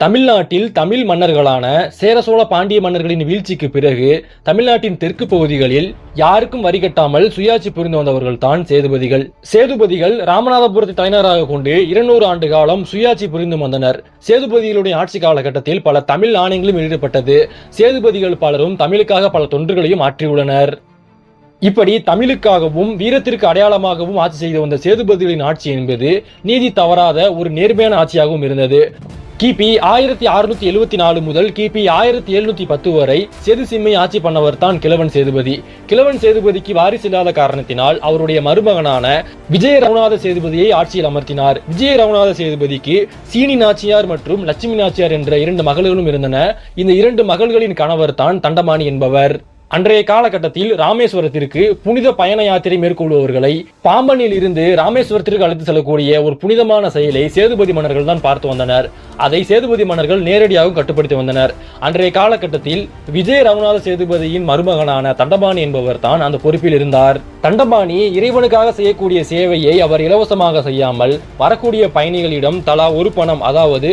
தமிழ்நாட்டில் தமிழ் மன்னர்களான சேர சோழ பாண்டிய மன்னர்களின் வீழ்ச்சிக்கு பிறகு தமிழ்நாட்டின் தெற்கு பகுதிகளில் யாருக்கும் வரி கட்டாமல் சுயாட்சி புரிந்து வந்தவர்கள் தான் சேதுபதிகள். சேதுபதிகள் ராமநாதபுரத்தை தலைநகராக கொண்டு இருநூறு ஆண்டு காலம் சுயாட்சி புரிந்து வந்தனர். சேதுபதிகளுடைய ஆட்சி காலகட்டத்தில் பல தமிழ் நாணயங்களும் வெளியிடப்பட்டது. சேதுபதிகள் பலரும் தமிழுக்காக பல தொண்டுகளையும் ஆற்றியுள்ளனர். இப்படி தமிழுக்காகவும் வீரத்திற்கு அடையாளமாகவும் ஆட்சி செய்து வந்த சேதுபதிகளின் ஆட்சி என்பது நீதி தவறாத ஒரு நேர்மையான ஆட்சியாகவும் இருந்தது. கிபி ஆயிரத்தி அறுநூத்தி எழுவத்தி நாலு முதல் கிபி ஆயிரத்தி எழுநூத்தி பத்து வரை சேது சிம்மை ஆட்சி பண்ணவர் தான் கிழவன் சேதுபதி. கிழவன் சேதுபதிக்கு வாரிசு இல்லாத காரணத்தினால் அவருடைய மருமகனான விஜய ரவுநாத சேதுபதியை ஆட்சியில் அமர்த்தினார். விஜய ரவுநாத சேதுபதிக்கு சீனி நாச்சியார் மற்றும் லட்சுமி நாச்சியார் என்ற இரண்டு மகள்களும் இருந்தன. இந்த இரண்டு மகள்களின் கணவர் தான் தண்டமானி என்பவர். அன்றைய காலகட்டத்தில் ராமேஸ்வரத்திற்கு புனித பயண யாத்திரை மேற்கொள்பவர்களை பாம்பனில் இருந்து ராமேஸ்வரத்திற்கு அழைத்து செல்லக்கூடிய ஒரு புனிதமான செயலை சேதுபதி மன்னர்கள் தான் பார்த்து வந்தனர். அதை சேதுபதி மன்னர்கள் நேரடியாக கட்டுப்படுத்தி வந்தனர். அன்றைய காலகட்டத்தில் விஜய ரகுநாத சேதுபதியின் மருமகனான தண்டபாணி என்பவர் தான் அந்த பொறுப்பில் இருந்தார். தண்டபாணி இறைவனுக்காக செய்யக்கூடிய சேவையை அவர் இலவசமாக செய்யாமல் வரக்கூடிய பயணிகளிடம் தலா ஒரு பணம் அதாவது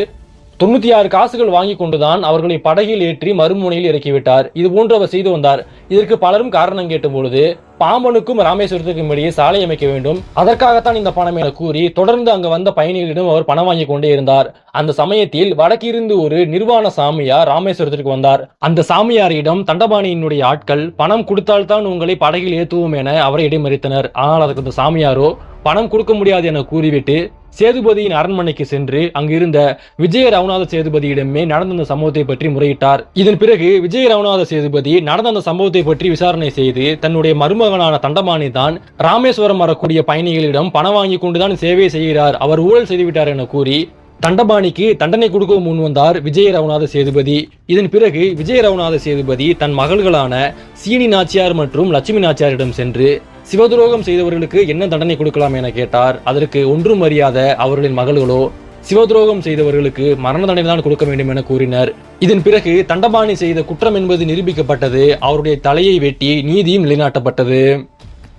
தொண்ணூத்தி ஆறு காசுகள் வாங்கி கொண்டுதான் அவர்களை படகில் ஏற்றி மறுமுனையில் இறக்கிவிட்டார். இது போன்று அவர் செய்து வந்தார். இதற்கு பலரும் காரணம் கேட்ட பொழுது பாம்பனுக்கும் ராமேஸ்வரத்துக்கும் இடையே சாலை அமைக்க வேண்டும். அதற்காகத்தான் இந்த பணம் என கூறி தொடர்ந்து அங்கு வந்த பயணிகளிடம் அவர் பணம் வாங்கி கொண்டே இருந்தார். அந்த சமயத்தில் வடக்கிருந்து ஒரு நிர்வாண சாமியார் ராமேஸ்வரத்திற்கு வந்தார். அந்த சாமியாரிடம் தண்டபாணியினுடைய ஆட்கள் பணம் கொடுத்தால்தான் உங்களை படகில் ஏற்றுவோம் என அவரை இடைமறித்தனர். ஆனால் அதற்கு அந்த சாமியாரோ பணம் கொடுக்க முடியாது என கூறிவிட்டு சேதுபதியின் அரண்மனைக்கு சென்று அங்கிருந்த விஜய ரவுநாத சேதுபதியிடமே நடந்த அந்த சம்பவத்தை பற்றி முறையிட்டார். இதன் பிறகு விஜய ரவுநாத சேதுபதி நடந்த அந்த சம்பவத்தை பற்றி விசாரணை செய்து தன்னுடைய மருமகனான தண்டபாணி தான் ராமேஸ்வரம் வரக்கூடிய பயணிகளிடம் பணம் வாங்கி கொண்டுதான் சேவை செய்கிறார். அவர் ஊழல் செய்துவிட்டார் என கூறி தண்டபாணிக்கு தண்டனை கொடுக்க முன் வந்தார் விஜய ரவுநாத சேதுபதி. இதன் பிறகு விஜய ரவுநாத சேதுபதி தன் மகள்களான சீனி நாச்சியார் மற்றும் லட்சுமி நாச்சியாரிடம் சென்று சிவதுரோகம் செய்தவர்களுக்கு என்ன தண்டனை கொடுக்கலாம் என கேட்டார். அதற்கு ஒன்றும் அறியாத அவர்களின் மகள்களோ சிவதுரோகம் செய்தவர்களுக்கு மரண தண்டனை தான் கொடுக்க வேண்டும் என கூறினர். இதன் பிறகு தண்டபாணி செய்த குற்றம் என்பது நிரூபிக்கப்பட்டது. அவருடைய தலையை வெட்டி நீதியும் நிலைநாட்டப்பட்டது.